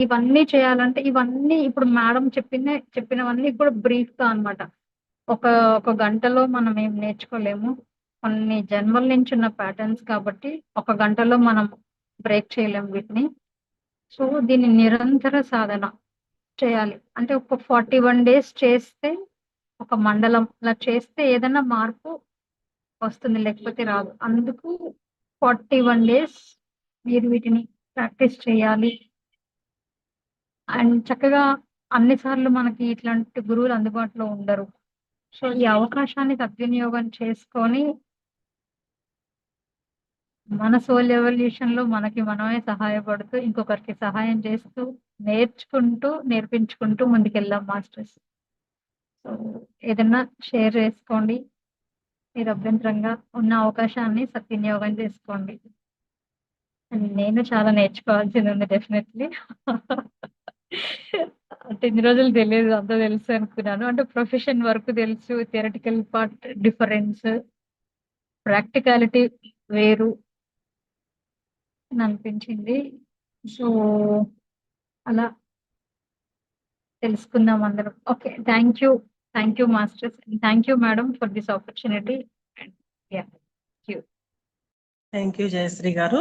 ఇవన్నీ చేయాలంటే ఇవన్నీ ఇప్పుడు మేడం చెప్పిన చెప్పినవన్నీ కూడా బ్రీఫ్‌గా అన్నమాట. ఒక ఒక గంటలో మనం ఏం నేర్చుకోలేము. కొన్ని జన్మల నుంచి ఉన్న ప్యాటర్న్స్ కాబట్టి ఒక గంటలో మనం బ్రేక్ చేయలేము వీటిని. సో, దీన్ని నిరంతర సాధన చేయాలి. అంటే ఒక 41 డేస్ చేస్తే ఒక మండలంలా చేస్తే ఏదైనా మార్పు వస్తుంది. లేకపోతే రాదు. అందుకు 41 డేస్ మీరు వీటిని ప్రాక్టీస్ చేయాలి. అండ్ చక్కగా అన్ని సార్లు మనకి ఇట్లాంటి గురువులు అందుబాటులో ఉండరు. సో, ఈ అవకాశాన్ని సద్వినియోగం చేసుకొని మన సోల్ ఎవల్యూషన్‌లో మనకి మనమే సహాయపడుతూ, ఇంకొకరికి సహాయం చేస్తూ, నేర్చుకుంటూ, నేర్పించుకుంటూ ముందుకెళ్దాం మాస్టర్స్. సో, ఏదన్నా షేర్ చేసుకోండి. నిరభ్యంతరంగా ఉన్న అవకాశాన్ని సద్వినియోగం చేసుకోండి. నేను చాలా నేర్చుకోవాల్సింది ఉంది డెఫినెట్‌లీ. అంటే ఇన్ని రోజులు తెలియదు అంతా తెలుసు అనుకున్నాను. అంటే ప్రొఫెషన్ వరకు తెలుసు. Theoretical part difference. ప్రాక్టికాలిటీ వేరు. అని అనిపించింది. సో, అలా తెలుసుకుందాం అందరం. Okay. Thank you. Thank you masters. Thank you madam for this opportunity. And yeah! You. Thank you Jayashree గారు.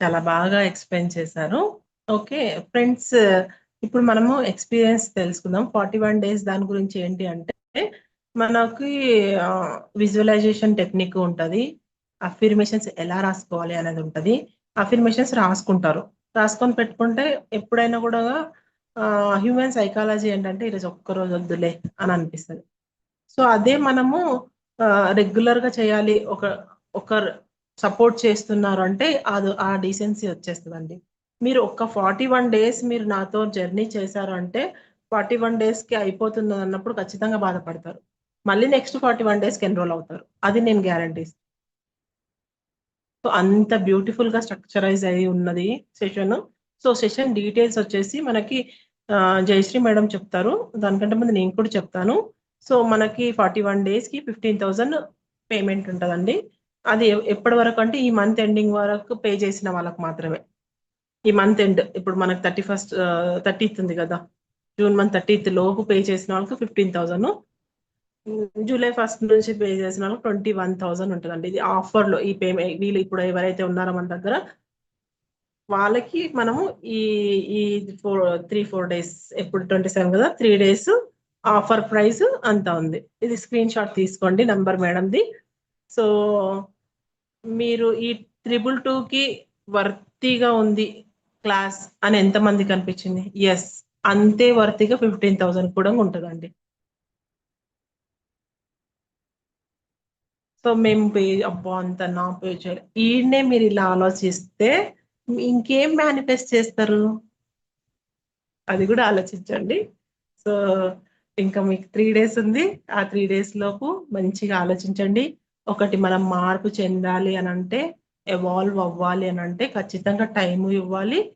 చాలా బాగా ఎక్స్‌ప్లెయిన్ చేశారు. ఓకే. ఫ్రెండ్స్ ఇప్పుడు మనము ఎక్స్‌పీరియన్స్ తెలుసుకుందాం. 41 డేస్ దాని గురించి ఏంటి అంటే మనకి విజువలైజేషన్ టెక్నిక్ ఉంటది. అఫిర్మేషన్స్ ఎలా రాసుకోవాలి అనేది ఉంటది. అఫిర్మేషన్స్ రాసుకుంటారు. రాసుకొని పెట్టుకుంటే ఎప్పుడైనా కూడా హ్యూమన్ సైకాలజీ ఏంటంటే ఈరోజు ఒక్కరోజు వద్దులే అని అనిపిస్తుంది సో, అదే మనము రెగ్యులర్‌గా చేయాలి. ఒక ఒకరు సపోర్ట్ చేస్తున్నారు అంటే అది ఆ డీసెన్సీ వచ్చేస్తుందండి మీరు ఒక్క 41 డేస్ మీరు నాతో జర్నీ చేశారు అంటే 41 డేస్‌కి అయిపోతుంది అన్నప్పుడు ఖచ్చితంగా బాధపడతారు. మళ్ళీ నెక్స్ట్ 41 డేస్‌కి ఎన్రోల్ అవుతారు. అది నేను గ్యారంటీస్ సో, అంత బ్యూటిఫుల్‌గా స్ట్రక్చరైజ్ అయ్యి ఉన్నది సెషన్ సో, సెషన్ డీటెయిల్స్ వచ్చేసి మనకి జయశ్రీ మేడం చెప్తారు. దానికంటే ముందు నేను కూడా చెప్తాను. సో, మనకి 41 డేస్‌కి 15,000 పేమెంట్ ఉంటుందండి అది ఎప్పటి వరకు అంటే ఈ మంత్ ఎండింగ్ వరకు పే చేసిన వాళ్ళకి మాత్రమే. ఈ మంత్ ఎండ్ ఇప్పుడు మనకు థర్టీ ఫస్ట్ థర్టీత్ ఉంది కదా! జూన్ మంత్ 30థ్ లోపు పే చేసిన వాళ్ళకి ఫిఫ్టీన్ థౌసండ్ జూలై ఫస్ట్ నుంచి పే చేసిన వాళ్ళకి ట్వంటీ వన్ థౌసండ్ ఉంటుందండి ఇది ఆఫర్‌లో ఈ పేమెంట్ వీళ్ళు ఇప్పుడు ఎవరైతే ఉన్నారో మన దగ్గర వాళ్ళకి మనము ఈ ఈ ఫోర్ త్రీ ఫోర్ డేస్ ఎప్పుడు 27 కదా! త్రీ డేస్ ఆఫర్ ప్రైస్ అంత ఉంది. ఇది స్క్రీన్ షాట్ తీసుకోండి నంబర్ మేడంది. సో, మీరు ఈ 222కి వర్తీగా ఉంది క్లాస్ అని ఎంతమంది కనిపించింది ఎస్ అంతే వర్తిగా ఫిఫ్టీన్ థౌజండ్ కూడా ఉంటుందండి సో, మేము పే అబ్బా! అంతనా పే చేయాలి ఈయనే మీరు ఇలా ఆలోచిస్తే ఇంకేం మేనిఫెస్ట్ చేస్తారు? అది కూడా ఆలోచించండి. సో, ఇంకా మీకు త్రీ డేస్ ఉంది. ఆ త్రీ డేస్ లోపు మంచిగా ఆలోచించండి. ఒకటి మనం మార్పు చెందాలి అని అంటే ఎవాల్వ్ అవ్వాలి అని అంటే ఖచ్చితంగా టైము ఇవ్వాలి.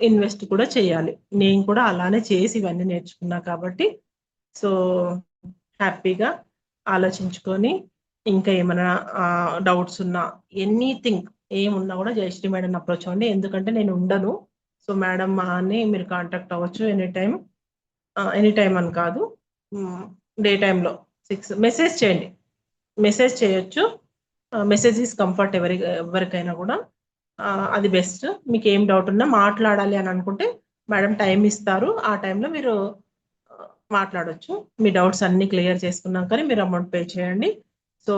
ఇన్వెస్ట్ కూడా చేయాలి. నేను కూడా అలానే చేసి ఇవన్నీ నేర్చుకున్నా కాబట్టి, సో, హ్యాపీగా ఆలోచించుకొని ఇంకా ఏమైనా డౌట్స్ ఉన్నా ఎనీథింగ్ ఏమున్నా కూడా జయశ్రీ మేడం అప్రోచ్ అవ్వండి. ఎందుకంటే నేను ఉండను. సో, మేడం అని మీరు కాంటాక్ట్ అవ్వచ్చు ఎనీ టైం ఎనీ టైం అని కాదు. డే టైంలో సిక్స్ మెసేజ్ చేయండి. మెసేజ్ చేయొచ్చు. ఆహ్, మెసేజ్ ఈస్ కంఫర్ట్ ఎవరి ఎవరికైనా కూడా. అది బెస్ట్. మీకు ఏం డౌట్ ఉన్నా మాట్లాడాలి అని అనుకుంటే మేడం టైం ఇస్తారు. ఆ టైంలో మీరు మాట్లాడవచ్చు మీ డౌట్స్ అన్ని క్లియర్ చేసుకున్నాకనే మీరు అమౌంట్ పే చేయండి. సో,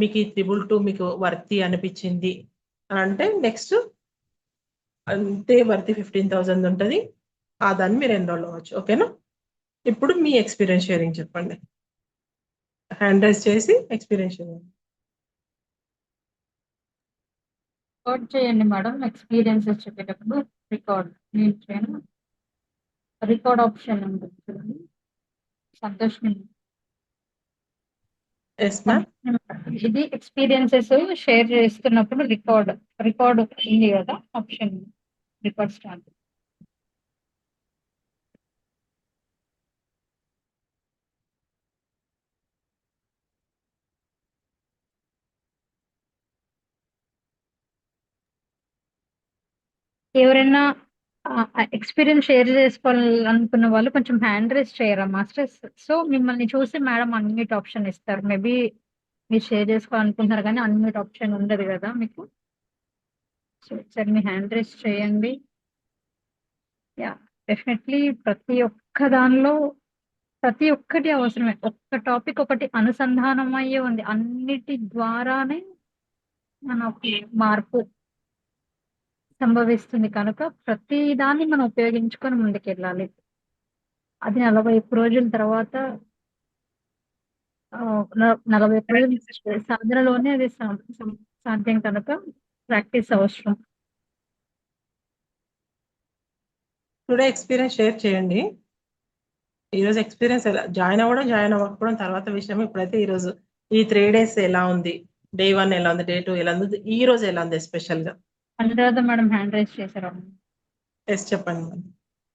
మీకు ఈ 222 మీకు వర్తి అనిపించింది అంటే నెక్స్ట్ అంతే వర్తి ఫిఫ్టీన్ థౌజండ్ ఉంటుంది ఆ దాన్ని మీరు ఎన్రోల్ అవ్వచ్చు. ఓకేనా? ఇప్పుడు మీ ఎక్స్‌పీరియన్స్ షేరింగ్ చెప్పండి. హ్యాండ్ రైజ్ చేసి ఎక్స్‌పీరియన్స్ షేరింగ్. రికార్డ్ చేయండి మేడం. ఎక్స్‌పీరియన్సెస్ చెప్పేటప్పుడు రికార్డ్. నేను చేయను. రికార్డ్ ఆప్షన్ ఉంటుంది చూడండి. సంతోష్. ఇది ఎక్స్‌పీరియన్సెస్ షేర్ చేస్తున్నప్పుడు రికార్డ్, రికార్డ్ ఉంది కదా! Option record start. ఎవరైనా ఎక్స్పీరియన్స్ షేర్ చేసుకోవాలనుకున్న వాళ్ళు కొంచెం హ్యాండ్ రైస్ చేయరా మాస్టర్స్? సో మిమ్మల్ని చూసి మేడం అన్మ్యూట్ ఆప్షన్ ఇస్తారు. మేబీ మీరు షేర్ చేసుకోవాలనుకుంటున్నారు కానీ అన్మ్యూట్ ఆప్షన్ ఉండదు కదా మీకు? సో సరే మీ హ్యాండ్ రైస్ చేయండి. యా డెఫినెట్లీ ప్రతి ఒక్క దానిలో ప్రతి ఒక్కటి అవసరమే. ఒక్క టాపిక్ ఒకటి అనుసంధానం అయ్యే ఉంది. అన్నిటి ద్వారానే మనకి మార్పు సంభవిస్తుంది కనుక ప్రతి దాన్ని మనం ఉపయోగించుకొని ముందుకెళ్ళాలి. అది నలభై రోజుల తర్వాత నలభై రోజుల సాధనలోనే అది సాధ్యం కనుక ప్రాక్టీస్ అవసరం. టుడే ఎక్స్పీరియన్స్ షేర్ చేయండి. ఈరోజు ఎక్స్పీరియన్స్ ఎలా జాయిన్ అవ్వడం జాయిన్ అవ్వకపోవడం తర్వాత విషయం ఇప్పుడైతే ఈరోజు ఈ త్రీ డేస్ ఎలా ఉంది? డే వన్ ఎలా ఉంది? డే టూ ఎలా ఉంది? ఈ రోజు ఎలా ఉంది special Anuradha madam hand raise చేశారు? ఎస్ చెప్పండి మేడం.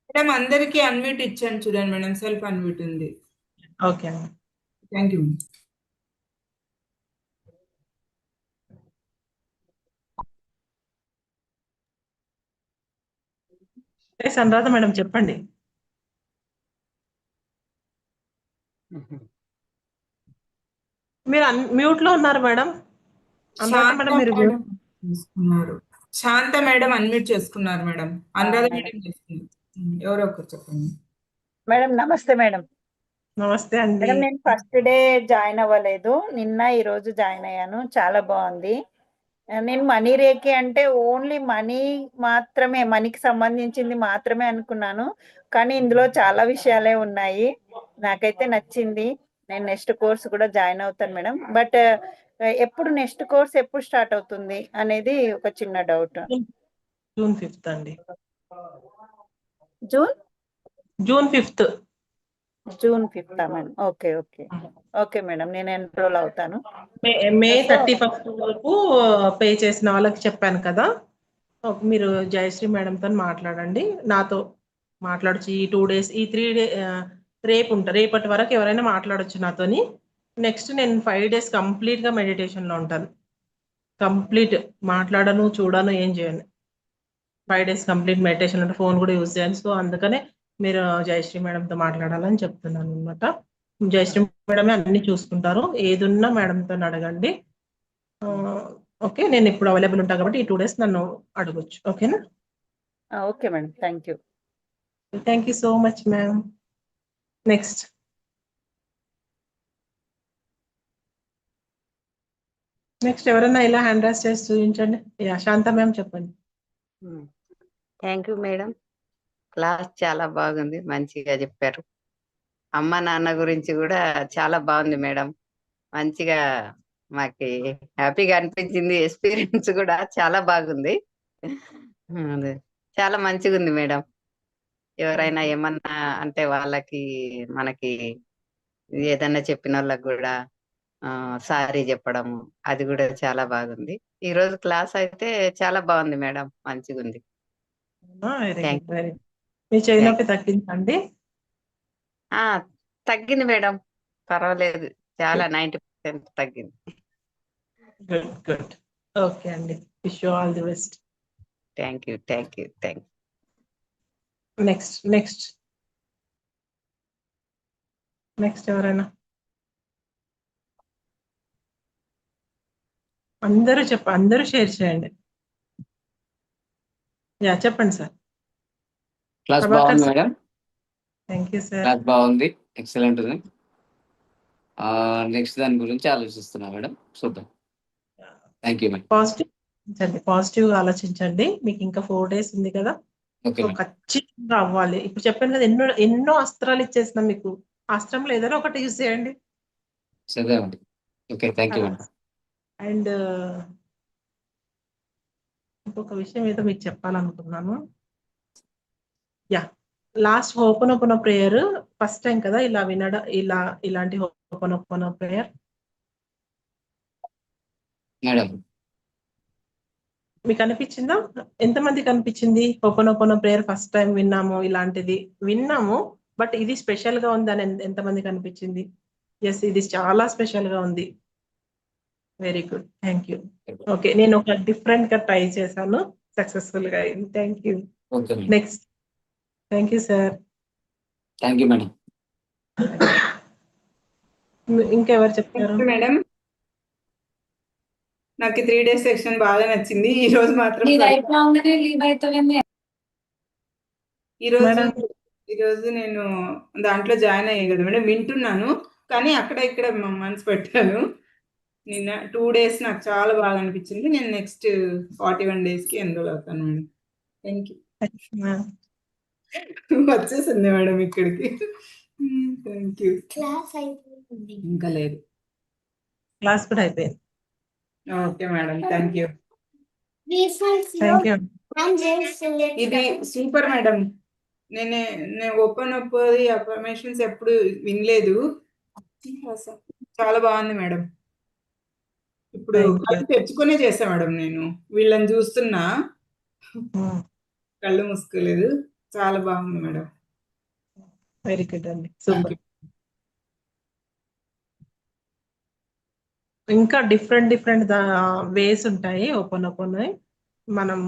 మేడం అందరికీ అన్మ్యూట్ ఇచ్చాను చూడండి మేడం సెల్ఫ్ అన్మ్యూట్ ఉంది. ఓకే అండి thank you yes Anuradha madam చెప్పండి. మీరు మ్యూట్లో ఉన్నారు మేడం. అనురాధ మేడం మీరు మేడం చేసుకున్నారు శాంత మేడం అన్మ్యూట్ చేసుకున్నారు మేడం. అనురాధ మేడం ఎవరో ఒకరు చెప్పండి. మేడం నమస్తే మేడం. నమస్తే అండి. మేడం నేను ఫస్ట్ డే జాయిన్ అవ్వలేదు. నిన్న ఈ రోజు జాయిన్ అయ్యాను. చాలా బాగుంది. నేను మనీ రేకి అంటే ఓన్లీ మనీ మాత్రమే మనీకి సంబంధించింది మాత్రమే అనుకున్నాను. కానీ ఇందులో చాలా విషయాలే ఉన్నాయి. నాకైతే నచ్చింది. నేను నెక్స్ట్ కోర్స్ కూడా జాయిన్ అవుతాను మేడం. బట్ ఎప్పుడు నెక్స్ట్ కోర్స్ ఎప్పుడు స్టార్ట్ అవుతుంది అనేది ఒక చిన్న డౌట్. జూన్ ఫిఫ్త్ అండి. June? June fifth. June fifth madam okay okay. Okay madam నేను ఎన్రోల్ అవుతాను. మే థర్టీ ఫస్ట్ వరకు పే చేసిన వాళ్ళకి చెప్పాను కదా. మీరు జయశ్రీ మేడంతో మాట్లాడండి. నాతో మాట్లాడచ్చు ఈ టూ డేస్ ఈ త్రీ డే రేపు ఉంటా రేపటి వరకు ఎవరైనా మాట్లాడొచ్చు నాతోని. నెక్స్ట్ నేను ఫైవ్ డేస్ కంప్లీట్గా మెడిటేషన్లో ఉంటాను. కంప్లీట్ మాట్లాడను చూడను ఏం చేయను. ఫైవ్ డేస్ కంప్లీట్ మెడిటేషన్ అంటే ఫోన్ కూడా యూజ్ చేయను. సో అందుకనే మీరు జయశ్రీ మేడంతో మాట్లాడాలని చెప్తున్నాను అనమాట జయశ్రీ మేడమే అన్ని చూసుకుంటారు. ఏది ఉన్నా మేడంతో అడగండి. ఓకే నేను ఇప్పుడు అవైలబుల్ ఉంటాను కాబట్టి ఈ టూ డేస్ నన్ను అడగొచ్చు. ఓకేనా okay madam thank you thank you so much ma'am next next ఎవరైనా ఇలా హ్యాండ్ రైస్ చేసి చూపించండి. శాంత మ్యామ్ చెప్పండి. థ్యాంక్ యూ మేడం క్లాస్ చాలా బాగుంది మంచిగా చెప్పారు. అమ్మ నాన్న గురించి కూడా చాలా బాగుంది మేడం మంచిగా మాకి హ్యాపీగా అనిపించింది ఎక్స్పీరియన్స్ కూడా చాలా బాగుంది. Hmm, చాలా మంచిగా ఉంది మేడం ఎవరైనా ఏమన్నా అంటే వాళ్ళకి మనకి ఏదన్నా చెప్పిన వాళ్ళకి కూడా సారీ చెప్పడం అది కూడా చాలా బాగుంది. ఈ రోజు క్లాస్ అయితే చాలా బాగుంది మేడం మంచిగా ఉంది. మీ నొప్పి తగ్గించండి ఆ తగ్గింది మేడం. పర్వాలేదు చాలా నైంటీ పర్సెంట్ తగ్గింది. Good good. ఓకే అండి. Wish you all the best. Thank you thank you thank next next. Next ఎవరైనా? అందరూ చెప్ప అందరూ షేర్ చేయండి. యా చెప్పండి సార్. క్లాస్ బాగుంది. Madam. Thank you sir. Class బాగుంది. ఎక్సలెంట్ ఉంది. నెక్స్ట్ దాని గురించి ఆలోచిస్తున్నా మేడం. చూద్దాం. Thank you madam. Positive positive ఆలోచించండి. మీకు ఇంకా ఫోర్ డేస్ ఉంది కదా. ఖచ్చితంగా అవ్వాలి. ఇప్పుడు చెప్పాను కదా ఎన్నో ఎన్నో అస్త్రాలు ఇచ్చేసిన మీకు. అస్త్రంలో ఏదైనా ఒకటి యూజ్ చేయండి. Okay thank you madam. And ఇంకొక విషయం ఏదో మీకు చెప్పాలనుకున్నాను. Yeah last open prayer first time కదా ఇలా వినడం ఇలా ఇలాంటి ఓపెన్ ప్రేయర్? మేడం. మీకు అనిపించిందా? ఎంతమందికి అనిపించింది open open prayer first time విన్నాము ఇలాంటిది? విన్నాము బట్ ఇది స్పెషల్గా ఉందని ఎంత- ఎంతమందికి అనిపించింది? ఎస్ ఇది చాలా స్పెషల్గా ఉంది. Very good thank you okay నేను ఒక డిఫరెంట్గా ట్రై చేశాను. సక్సెస్ఫుల్గా. అయింది thank you next thank you sir thank you madam ఇంకెవరు చెప్తారు? మేడం నాకు త్రీ డేస్ సెక్షన్ బాగా నచ్చింది. ఈ రోజు మాత్రం ఈ రోజు. ఈ రోజు నేను దాంట్లో జాయిన్ అయ్యాను కదా మేడం వింటున్నాను. కానీ అక్కడ ఇక్కడ మనసు పెట్టాను. నిన్న టూ డేస్ నాకు చాలా బాగా అనిపించింది. నేను నెక్స్ట్ ఫార్టీ వన్ డేస్కి ఎన్రోల్ అవుతాను మేడం. థ్యాంక్ యూ వచ్చేసింది మేడం ఇక్కడికి. థ్యాంక్ యూ క్లాస్ అయిపోయింది. ఇంకా లేదు. క్లాస్ కూడా అయిపోయింది. Okay madam thank you thank you ఇది సూపర్ మేడం. నేను నేను ఓపెన్ అప్పది అఫర్మేషన్స్ ఎప్పుడు వినలేదు. చాలా బాగుంది మేడం. ఇప్పుడు. కళ్ళు తెచ్చుకునే చేసా మేడం నేను. వీళ్ళని చూస్తున్నా. కళ్ళు మూసుకోలేదు. చాలా బాగుంది మేడం. వెరీ గుడ్ అండి. సూపర్ ఇంకా డిఫరెంట్ డిఫరెంట్ వేస్ ఉంటాయి. ఓపెన్ ఓపెన్ మనం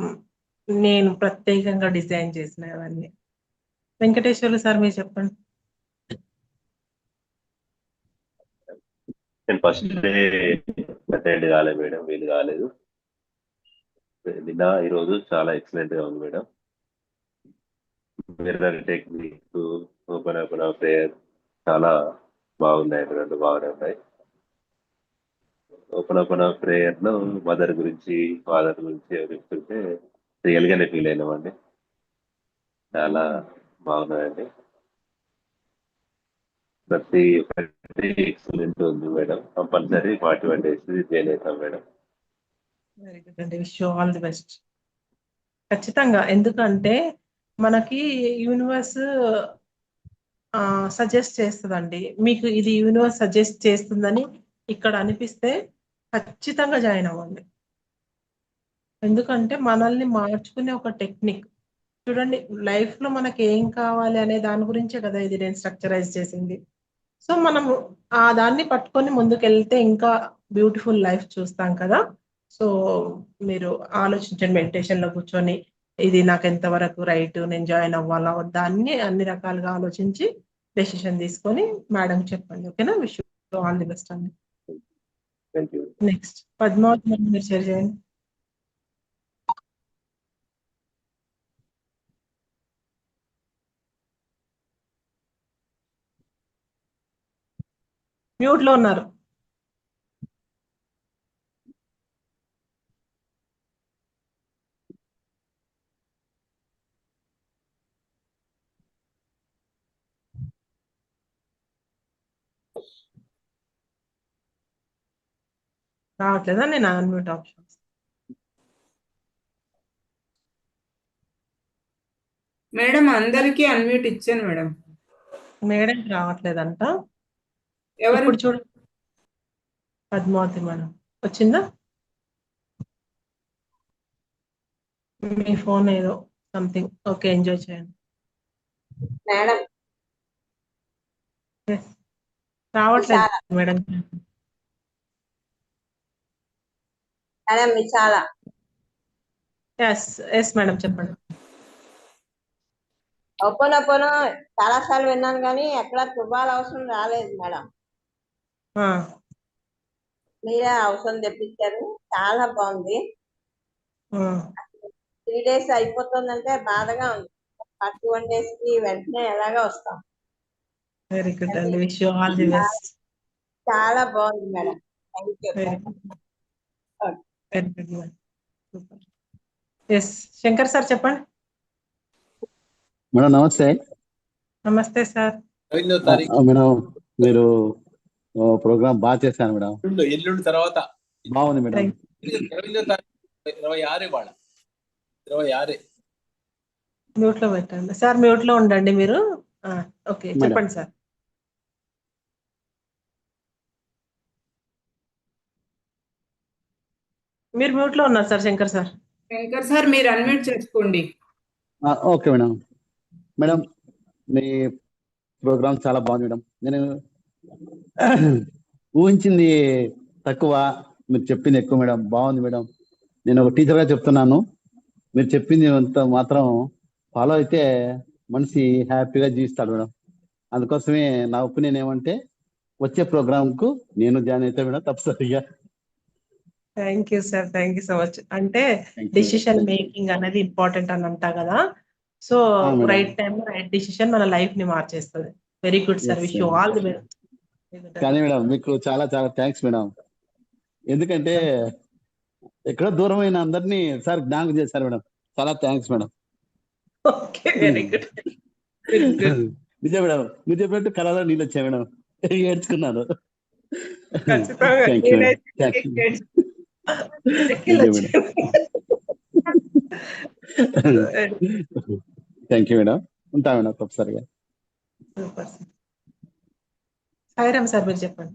నేను ప్రత్యేకంగా డిజైన్ చేసిన అవన్నీ. వెంకటేశ్వర్లు సార్ మీరు చెప్పండి. నేను ఫస్ట్ డే అటెండ్ కాలేదు మేడం వీలు కాలేదు. నిన్న ఈరోజు చాలా ఎక్సలెంట్గా ఉంది madam. Mirror technique open open prayer చాలా బాగున్నాయి రెండు బాగానే ఉన్నాయి. ఓపెన్ ఓపెన్ ప్రేయర్లో మదర్ గురించి ఫాదర్ గురించి చెప్తుంటే రియల్ గానే ఫీల్ అయినామండి. చాలా బాగున్నాయండి. ప్రతి ఒక్కటి ఎక్సలెంట్ ఉంది madam. Compulsory forty one days join అవుతాం మేడం. వెరీ గుడ్ అండి. విష్ ఆల్ ది బెస్ట్ ఖచ్చితంగా. ఎందుకంటే మనకి యూనివర్స్ సజెస్ట్ చేస్తుందండి. మీకు ఇది యూనివర్స్ సజెస్ట్ చేస్తుందని ఇక్కడ అనిపిస్తే ఖచ్చితంగా జాయిన్ అవ్వండి. ఎందుకంటే మనల్ని మార్చుకునే ఒక టెక్నిక్ చూడండి లైఫ్లో మనకి ఏం కావాలి అనే దాని గురించే కదా ఇది నేను స్ట్రక్చరైజ్ చేసింది. సో మనం ఆ దాన్ని పట్టుకొని ముందుకెళ్తే ఇంకా బ్యూటిఫుల్ లైఫ్ చూస్తాం కదా. సో మీరు ఆలోచించండి మెడిటేషన్లో కూర్చొని ఇది నాకు ఎంతవరకు రైట్ నేను జాయిన్ అవ్వాలా వద్దా అన్ని అన్ని రకాలుగా ఆలోచించి డెసిషన్ తీసుకొని మేడం చెప్పండి ఓకేనా? విష్ ఆల్ ది బెస్ట్ అండి. నెక్స్ట్ పద్మావతి మీరు షేర్ చేయండి. మ్యూట్లో ఉన్నారు. రావట్లేదా? నేను అన్మ్యూట్ ఆప్షన్ మేడం అందరికీ అన్మ్యూట్ ఇచ్చాను మేడం. మేడం రావట్లేదంట. ఎవరు? ఇప్పుడు చూడు. పద్మావతి మేడం. వచ్చిందా? మీ ఫోన్ ఏదో సంథింగ్ ఓకే ఎంజాయ్ చేయండి. మేడం. రావట్లేదు madam. Madam Vishala yes yes madam చెప్పండి. ఓపెన్ ఓపెన్ చాలా సార్లు విన్నాను కానీ ఎక్కడ తుబాల అవసరం రాలేదు మేడం. మీరే అవసరం తెప్పించారు. చాలా బాగుంది. త్రీ డేస్ అయిపోతుందంటే బాధగా ఉంది. ఫార్టీ వన్ డేస్కి వెంటనే ఎలాగా వస్తాం. వెరీ గుడ్ అండి. Wish you all the best చాలా బాగుంది madam. Thank you very very good madam super yes Shankar sir చెప్పండి. మేడం నమస్తే. నమస్తే సార్ మేడం మీరు ప్రోగ్రామ్ బాగా చేశాను మేడం. ఎల్లుండి తర్వాత. బాగుంది మేడం. తారీఖు ఇరవై ఆరే వాడ ఇరవై ఆరే. మ్యూట్లో పెట్టండి. సార్ మ్యూట్లో ఉండండి మీరు. ఓకే. చెప్పండి సార్. మీరు మ్యూట్లో ఉన్నారు sir Shankar sir. Shankar sir మీరు అన్మ్యూట్ చేసుకోండి. ఆ, ఓకే మేడం. మేడం మీ ప్రోగ్రామ్ చాలా బాగుంది మేడం. నేను ఊహించింది తక్కువ. మీరు చెప్పింది ఎక్కువ మేడం. బాగుంది మేడం. నేను ఒక టీచర్గా చెప్తున్నాను. మీరు చెప్పింది అంత మాత్రం ఫాలో అయితే మనిషి హ్యాపీగా జీవిస్తాడు మేడం. అందుకోసమే నా ఒపీనియన్ ఏమంటే వచ్చే ప్రోగ్రామ్కు నేను జాయిన్ అయితే మేడం తప్పనిసరిగా. Thank you sir thank you so much అంటే. డిసిషన్ మేకింగ్ అనేది ఇంపార్టెంట్ అని అంటా కదా. So. Right time right decision మన లైఫ్ని మార్చేస్తుంది. Very good sir wish you. All the best కానీ మేడం మీకు చాలా చాలా థ్యాంక్స్ మేడం. ఎందుకంటే ఎక్కడో దూరమైన అందరినీ సార్ జ్ఞాపకం చేశారు మేడం. చాలా థ్యాంక్స్ మేడం. నిజం మేడం. మీరు చెప్పినట్టు కళలో నీళ్ళు వచ్చాయి మేడం. ఏడ్చుకున్నాను థ్యాంక్ యూ మేడం. ఉంటా మేడం sir. సాయిరామ్ సార్ మీరు చెప్పండి.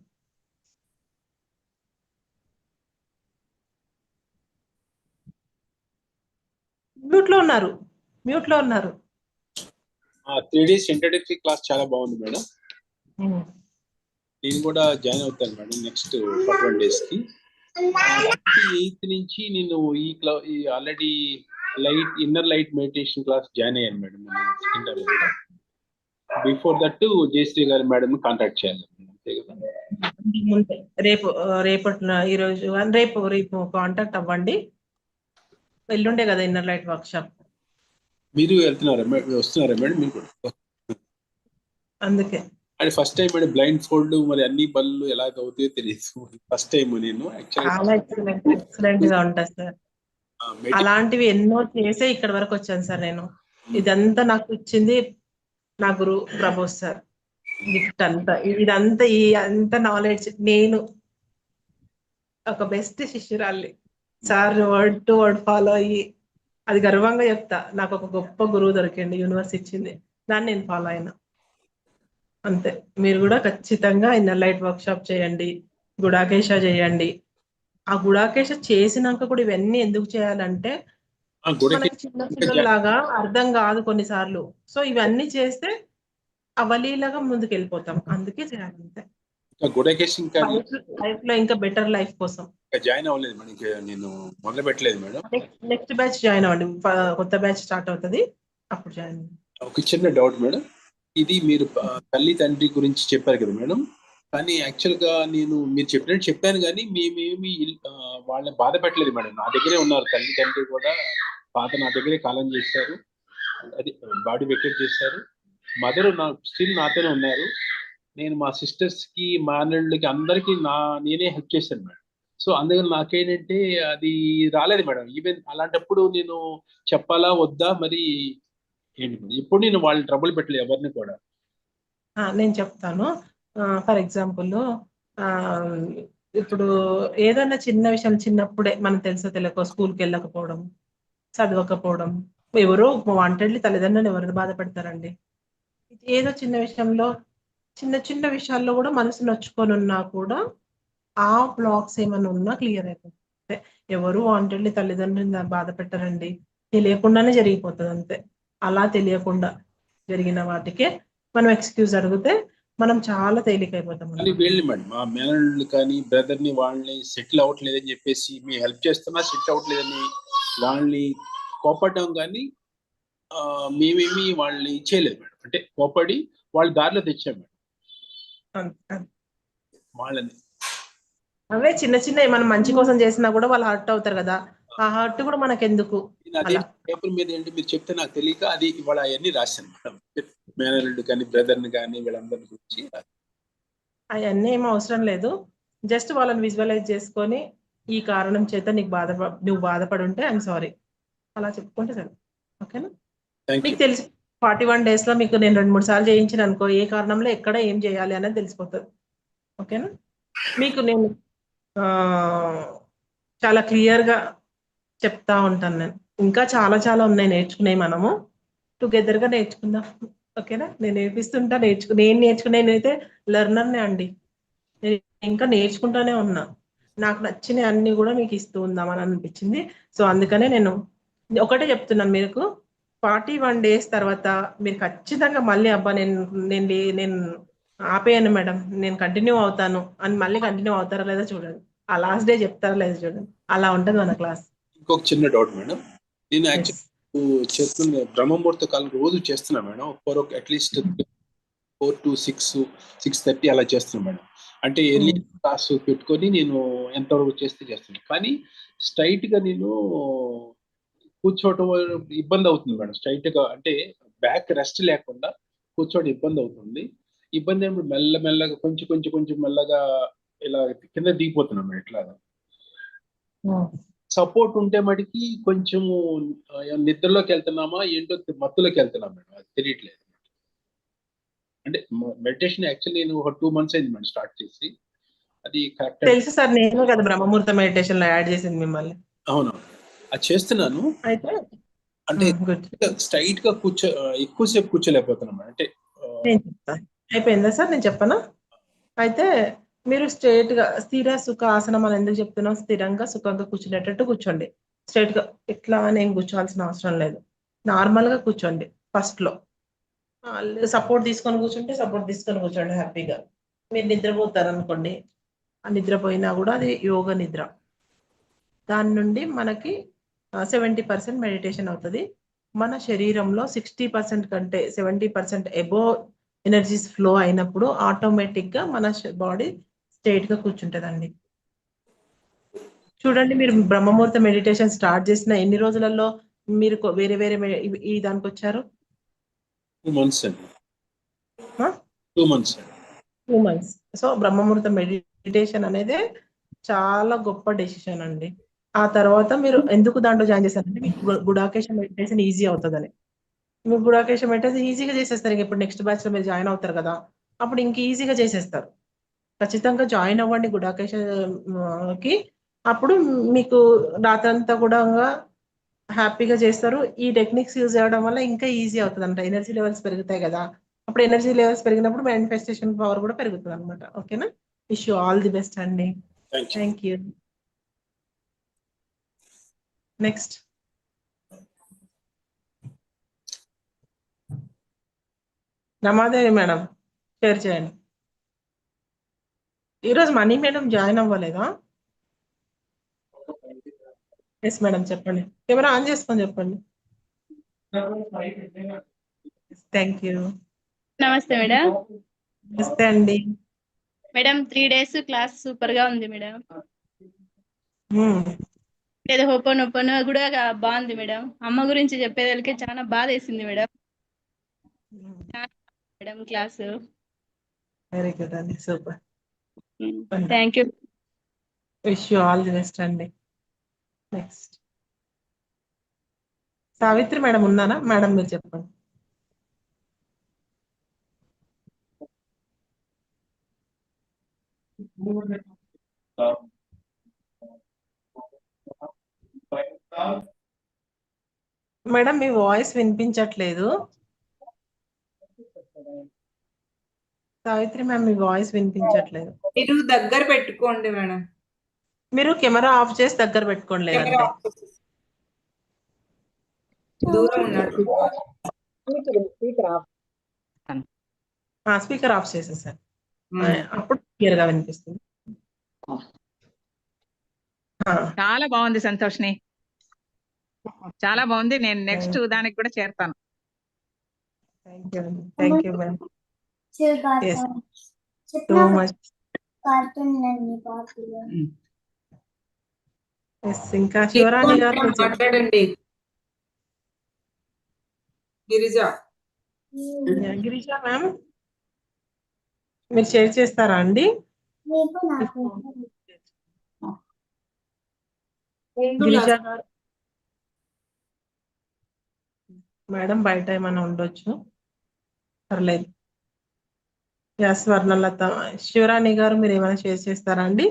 మ్యూట్లో ఉన్నారు మ్యూట్లో ఉన్నారు త్రీ డేస్ ఇంట్రడక్టరీ క్లాస్ చాలా బాగుంది మేడం. నేను కూడా జాయిన్ అవుతాను మేడం నెక్స్ట్ వన్ డేస్కి. ఎయిత్ నుంచి నేను ఈ క్లా ఈ already light inner light meditation class join అయ్యాను madam second before that Jayashree గారి మేడం కాంటాక్ట్ చేయాలి. ముందే. రేపు రేపటి ఈ రోజు రేపు రేపు కాంటాక్ట్ అవ్వండి. ఎల్లుండే కదా ఇన్నర్ లైట్ వర్క్ షాప్ మీరు వెళ్తున్నారా మే- వస్తున్నారా మేడం మీరు అందుకే. And first time madam blindfold మరి అన్ని పనులు ఎలా అవుతాయో తెలియదు. ఫస్ట్ టైం నేను ఎక్సలెంట్గా ఉంటుంది సార్. అలాంటివి ఎన్నో చేసే ఇక్కడ వరకు వచ్చాను సార్ నేను. ఇదంతా నాకు ఇచ్చింది నా గురు ప్రభోస్ సార్. గిఫ్ట్ అంతా ఇదంతా ఈ అంత నాలెడ్జ్ నేను ఒక best శిష్యురాల్ని. Sir word to word follow అయ్యి అది గర్వంగా చెప్తా. నాకు ఒక గొప్ప గురువు దొరికింది యూనివర్స్ ఇచ్చింది. దాన్ని నేను ఫాలో అయినా. అంతే. మీరు కూడా ఖచ్చితంగా ఇన్నర్ లైట్ వర్క్ షాప్ చేయండి. గుడాకేశ చేయండి. ఆ గుడాకేశ చేసినాక కూడా ఇవన్నీ ఎందుకు చేయాలంటే మనకి చిన్న పిల్లలాగా అర్థం కాదు కొన్నిసార్లు. సో ఇవన్నీ చేస్తే అవలీలగా ముందుకు వెళ్ళిపోతాం అందుకే చేయాలి అంతే గుడకేషన్ కానీ లైఫ్లో ఇంకా బెటర్ లైఫ్ కోసం. ఇంకా జాయిన్ అవ్వలేదు మేడం. ఇంకా నేను మొదలు పెట్టలేదు మేడం నెక్స్ట్ బ్యాచ్ జాయిన్ అవ్వండి. కొత్త బ్యాచ్ స్టార్ట్ అవుతుంది. అప్పుడు జాయిన్ ఒక చిన్న డౌట్ మేడం. ఇది మీరు తల్లి తండ్రి గురించి చెప్పారు కదా మేడం. కానీ యాక్చువల్గా నేను మీరు చెప్పినట్టు చెప్పాను కానీ మేమేమి వాళ్ళని బాధ పెట్టలేదు మేడం. నా దగ్గరే ఉన్నారు. తల్లి తండ్రి కూడా పాత నా దగ్గరే కాలం చేశారు. అది బాడీ వెకేట్ చేశారు. మదర్ నా స్టిల్ నాతోనే ఉన్నారు. నేను మా సిస్టర్స్కి మా అన్నళ్ళకి అందరికి నా నేనే హెల్ప్ చేశాను మేడం. సో అందుకని నాకేంటంటే అది రాలేదు మేడం. ఈవెన్ అలాంటప్పుడు నేను చెప్పాలా వద్దా మరి ఏంటి ఇప్పుడు నేను వాళ్ళు ట్రబుల్ పెట్టలేదు ఎవరిని కూడా. నేను చెప్తాను. ఫర్ ఎగ్జాంపుల్ ఇప్పుడు ఏదైనా చిన్న విషయం చిన్నప్పుడే మనం తెలుసో తెలియక స్కూల్కి వెళ్ళకపోవడం చదవకపోవడం ఎవరో వాంటెడ్లీ తల్లిదండ్రులను ఎవరిని బాధపడతారండి ఏదో చిన్న విషయంలో చిన్న చిన్న విషయాల్లో కూడా మనసు నొచ్చుకొని ఉన్నా కూడా ఆ బ్లాక్స్ ఏమైనా ఉన్నా క్లియర్ అయిపోతుంది అంతే. ఎవరు వాంటెడ్లీ తల్లిదండ్రులు బాధ పెట్టరండి తెలియకుండానే జరిగిపోతుంది అంతే. అలా తెలియకుండా జరిగిన వాటికే మనం ఎక్స్క్యూజ్ అడిగితే మనం చాలా తేలికైపోతాం కానీ వెళ్ళి మేడం మా మేనల్ని కానీ బ్రదర్ని వాళ్ళని సెటిల్ అవ్వట్లేదని చెప్పేసి మీ హెల్ప్ చేస్తున్నా సెటిల్ అవ్వట్లేదని వాళ్ళని కోపడడం కానీ ఆ, మేమేమి వాళ్ళని చేయలేదు మేడం. అంటే కోపడి వాళ్ళ దారిలో తెచ్చాం మేడం. వాళ్ళని. అవే చిన్న చిన్న మనం మంచి కోసం చేసినా కూడా వాళ్ళు హర్ట్ అవుతారు కదా. ఆ హర్ట్ కూడా మనకెందుకు? పేపర్ మీద ఏంటి మీరు చెప్తే నాకు తెలియక అది ఇవాళ అవన్నీ రాశాను మేడం. కానీ బ్రదర్ కానీ వీళ్ళందరి గురించి. అవన్నీ ఏం అవసరం లేదు. జస్ట్ వాళ్ళని విజువలైజ్ చేసుకొని ఈ కారణం చేత నీకు బాధ నువ్వు బాధపడి ఉంటే ఐఎమ్ సారీ అలా చెప్పుకుంటే సరే. ఓకేనా? మీకు తెలిసి ఫార్టీ వన్ డేస్లో మీకు నేను రెండు మూడు సార్లు చేయించిన అనుకో ఏ కారణంలో ఎక్కడ ఏం చేయాలి అనేది తెలిసిపోతుంది. ఓకేనా? మీకు నేను చాలా క్లియర్గా చెప్తా ఉంటాను నేను. ఇంకా చాలా చాలా ఉన్నాయి నేర్చుకునే మనము. టుగెదర్గా నేర్చుకుందాం. ఓకేనా? నేను నేర్పిస్తుంటా నేర్చుకు నేను నేర్చుకునే నేనైతే లెర్నర్నే అండి. నేను ఇంకా నేర్చుకుంటానే ఉన్నా. నాకు నచ్చిన అన్ని కూడా మీకు ఇస్తూ ఉందామని అనిపించింది. సో అందుకనే నేను ఒకటే చెప్తున్నాను మీకు. ఫార్టీ వన్ డేస్ తర్వాత మీరు ఖచ్చితంగా మళ్ళీ అబ్బా నేను నేను నేను ఆపేయను మేడం నేను కంటిన్యూ అవుతాను అని మళ్ళీ కంటిన్యూ అవుతారా లేదా చూడండి. ఆ లాస్ట్ డే చెప్తారా లేదా చూడండి. అలా ఉంటుంది మన క్లాస్. ఇంకొక చిన్న డౌట్ మేడం. నేను చేస్తున్న బ్రహ్మముహూర్త కాలం రోజు చేస్తున్నా madam. Four at least four to six six thirty అలా చేస్తున్నా మేడం. అంటే ఎర్లీ క్లాస్ పెట్టుకొని నేను ఎంతవరకు చేస్తే చేస్తున్నాను కానీ స్ట్రైట్గా నేను కూర్చోవటం ఇబ్బంది అవుతుంది మేడం. స్ట్రైట్గా అంటే బ్యాక్ రెస్ట్ లేకుండా కూర్చోవడం ఇబ్బంది అవుతుంది. ఇబ్బంది ఏమిటి మెల్ల మెల్లగా కొంచెం కొంచెం కొంచెం మెల్లగా ఇలా కింద దిగిపోతున్నాం మేడం ఇట్లా సపోర్ట్ ఉంటే మటుకి కొంచెము నిద్రలోకి వెళ్తున్నామా ఏంటో మత్తులోకి వెళ్తున్నాం మేడం. అది తెలియట్లేదు. అంటే మెడిటేషన్ యాక్చువల్లీ నేను ఒక టూ మంత్స్ అయింది మేడం స్టార్ట్ చేసి. అది కరెక్ట్ తెలుసు సార్ నేను కదా బ్రహ్మముహూర్త మెడిటేషన్లో యాడ్ చేసింది మిమ్మల్ని. అవును అది చేస్తున్నాను. అయితే అంటే స్ట్రైట్గా కూర్చో ఎక్కువసేపు కూర్చోలేకపోతున్నాం. అంటే నేను అయిపోయిందా సార్? నేను చెప్పనా? అయితే మీరు స్ట్రైట్గా స్థిర సుఖ ఆసనం అని ఎందుకు చెప్తున్నాం? స్థిరంగా సుఖంగా కూర్చునేటట్టు కూర్చోండి. స్ట్రైట్గా ఇట్లా అని ఏం కూర్చోవాల్సిన అవసరం లేదు. నార్మల్గా కూర్చోండి ఫస్ట్లో. సపోర్ట్ తీసుకొని కూర్చుంటే సపోర్ట్ తీసుకొని కూర్చోండి హ్యాపీగా. మీరు నిద్రపోతారు అనుకోండి ఆ నిద్రపోయినా కూడా అది యోగ నిద్ర. దాని నుండి మనకి సెవెంటీ పర్సెంట్ మెడిటేషన్ అవుతుంది. మన శరీరంలో సిక్స్టీ పర్సెంట్ కంటే seventy percent above energies flow అయినప్పుడు ఆటోమేటిక్గా మన బాడీ స్ట్రైట్గా కూర్చుంటదండి. చూడండి మీరు బ్రహ్మముహూర్త మెడిటేషన్ స్టార్ట్ చేసిన ఎన్ని రోజులలో మీరు వేరే వేరే ఈ- దానికి వచ్చారు? టూ మంత్స్ అండి. Huh? టూ మంత్స్ అండి. టూ మంత్స్ సో బ్రహ్మముహూర్త మెడిటేషన్ అనేది చాలా గొప్ప డెసిషన్ అండి. ఆ తర్వాత మీరు ఎందుకు దాంట్లో జాయిన్ చేశారంటే మీకు గు- గుడాకేశ మెడిటేషన్ ఈజీ అవుతుందని. మీరు గుడాకేశ మెడిటేషన్ ఈజీగా చేసేస్తారు ఇంక ఇప్పుడు నెక్స్ట్ బ్యాచ్లో మీరు జాయిన్ అవుతారు కదా అప్పుడు ఇంక ఈజీగా చేసేస్తారు. ఖచ్చితంగా జాయిన్ అవ్వండి కి అప్పుడు మీకు రాత్రంతా కూడా హ్యాపీగా చేస్తారు. ఈ టెక్నిక్స్ యూజ్ చేయడం వల్ల ఇంకా ఈజీ అవుతుంది అనమాట ఎనర్జీ లెవెల్స్ పెరుగుతాయి కదా అప్పుడు ఎనర్జీ లెవెల్స్ పెరిగినప్పుడు మేనిఫెస్టేషన్ పవర్ కూడా పెరుగుతుంది అనమాట ఓకేనా? Wish you all the best అండి. Thank you next Ramadevi madam share చేయండి. ఈరోజు మనీ మేడం జాయిన్ అవ్వలేదా? ఎస్ మేడం చెప్పండి. కెమెరా ఆన్ చేసుకొని చెప్పండి. థ్యాంక్ యూ నమస్తే మేడం. నమస్తే అండి. మేడం త్రీ డేస్ క్లాస్ సూపర్గా ఉంది మేడం. మ్మ్. ఏదో ఓపెన్ ఓపెన్ కూడా బాగుంది మేడం. అమ్మ గురించి చెప్పేదానికి చాలా బాధ వేసింది madam. Madam class. Very good అండి. Super. Thank you wish you all the best అండి. నెక్స్ట్. సావిత్రి మేడం ఉన్నారా? మేడం మీరు చెప్పండి. మేడం మీ వాయిస్ వినిపించట్లేదు. సావిత్రి మ్యామ్ మీ వాయిస్ వినిపించట్లేదు. మీరు దగ్గర పెట్టుకోండి మేడం. మీరు కెమెరా ఆఫ్ చేసి దగ్గర పెట్టుకోండి లేదంటే. దూరం ఉన్నట్టు స్పీకర్ ఆఫ్ చేసేసారు అప్పుడు క్లియర్గా వినిపిస్తుంది. చాలా బాగుంది సంతోష్ని. చాలా బాగుంది. నేను నెక్స్ట్ దానికి కూడా చేరతాను. Thank you thank you ma'am Yes. So much yes ఇంకా శివరాణి గారు మీరు చెప్పండి. మాట్లాడండి. గిరిజ. గిరిజ మ్యామ్ మీరు షేర్ చేస్తారా అండి గిరిజ గారు. మేడం బయట ఏమైనా ఉండొచ్చు? పర్లేదు. యా స్వర్ణలత శివరాణి గారు మీరు ఏమైనా షేర్ చేస్తారా అండి?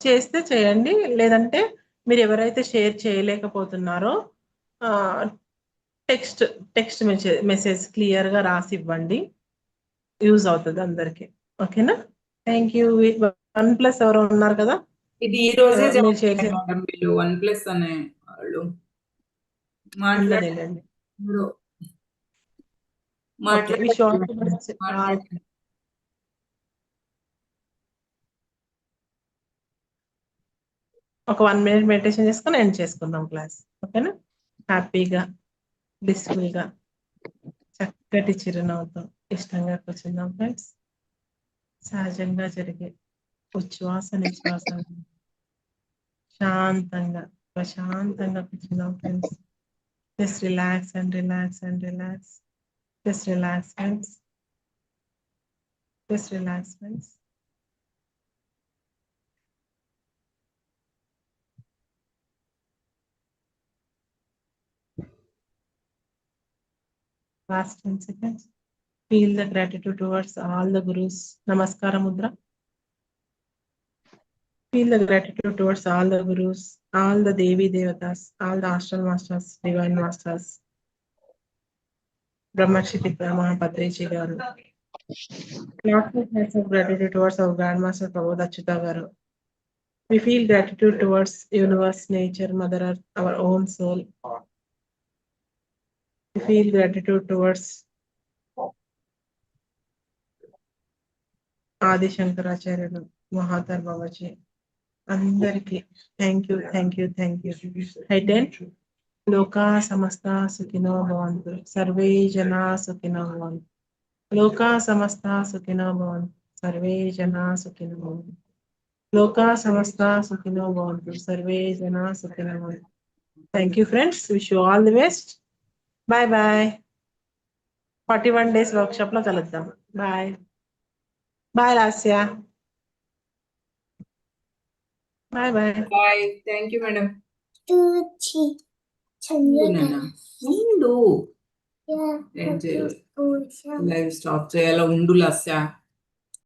చేస్తే చేయండి. లేదంటే మీరు ఎవరైతే షేర్ చేయలేకపోతున్నారో టెక్స్ట్ టెక్స్ట్ మెసేజ్ మెసేజ్ క్లియర్గా రాసి ఇవ్వండి. యూజ్ అవుతుంది అందరికి. ఓకేనా? థ్యాంక్ యూ వన్ ప్లస్ ఎవరో ఉన్నారు కదా? ఇది ఈ రోజే వన్ ప్లస్ అనే వాళ్ళు. మాట్లాడండి ఒక వన్ మినిట్ మెడిటేషన్ చేసుకొని ఎండ్ చేసుకుందాం క్లాస్. ఓకేనా? హ్యాపీగా బ్లిస్ఫుల్గా చక్కటి చిరునవ్వుతో ఇష్టంగా కూర్చుందాం ఫ్రెండ్స్. సహజంగా జరిగే ఉచ్ఛ్వాస నిశ్వాస. శాంతంగా ప్రశాంతంగా కూర్చుందాం friends. Just relax and relax and relax. Just relaxments. Just relaxments. Last 10 seconds. Feel the gratitude towards all the gurus. Namaskara Mudra. Feel the gratitude towards all the gurus, all the Devi Devatas, all the astral masters, divine masters. Brahmarshi Mahapatriji Garu. Lots of thanks of gratitude towards our Grandmaster Prabodh Achyuta Garu. We feel gratitude towards universe, nature, Mother Earth, our own soul. We feel gratitude towards ఆది శంకరాచార్యులు మహాతర్ బాబాజీ అందరికి thank you thank you thank you హైటెన్ లోకా సమస్త సుఖినో భవంతు. Survey జనా సుఖినో భవంతు. లోకా సమస్త సుఖినో భవంతు. సర్వే జనా సుఖినో భవంతు. లోకా సమస్త సుఖినో భవంతు. సర్వే జనా సుఖినో భవంతు. Thank you friends wish you all the best bye bye forty one days వర్క్షాప్లో కలుద్దాం. Bye bye Lasya bye bye bye thank you madam Tucci. ఉండు. లైవ్ స్టాప్ చేయాలా ఉండు లస్య